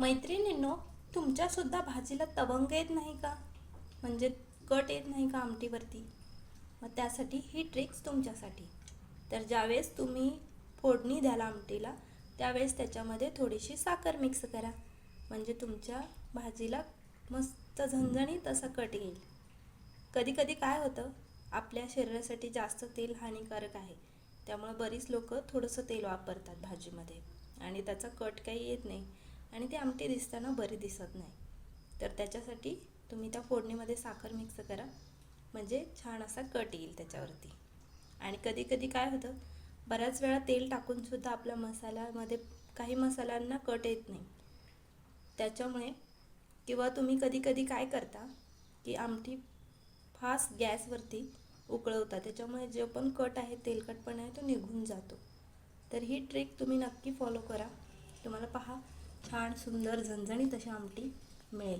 मैत्रिणींनो तुमच्यासुद्धा भाजीला तवंग येत नाही का? म्हणजे कट येत नाही का आमटीवरती? मग त्यासाठी ही ट्रिक्स तुमच्यासाठी. तर ज्यावेळेस तुम्ही फोडणी द्याल आमटीला त्यावेळेस त्याच्यामध्ये थोडीशी साखर मिक्स करा. म्हणजे तुमच्या भाजीला मस्त झणझणीत असा कट येईल. कधी कधी काय होतं आपल्या शरीरासाठी जास्त तेल हानिकारक आहे. त्यामुळे बरीच लोक थोडंसं तेल वापरतात भाजीमध्ये. आणि त्याचा कट काही येत नाही. आणि ती आमटी दिसताना बरी दिसत नाही. तर त्याच्यासाठी तुम्ही त्या फोडणीमध्ये साखर मिक्स करा. म्हणजे छान असा कट येईल त्याच्यावरती. आणि कधी कधी काय होतं बऱ्याच वेळा तेल टाकूनसुद्धा आपल्या मसाल्यामध्ये काही मसाल्यांना कट येत नाही. त्याच्यामुळे किंवा तुम्ही कधी कधी काय करता की आमटी फास्ट गॅसवरती उकळवता. त्याच्यामुळे जो पण कट आहे तेलकटपणा आहे तो निघून जातो. तर ही ट्रिक तुम्ही नक्की फॉलो करा. तुम्हाला पहा छान सुंदर झणझणीत अशी आमटी मिळेल.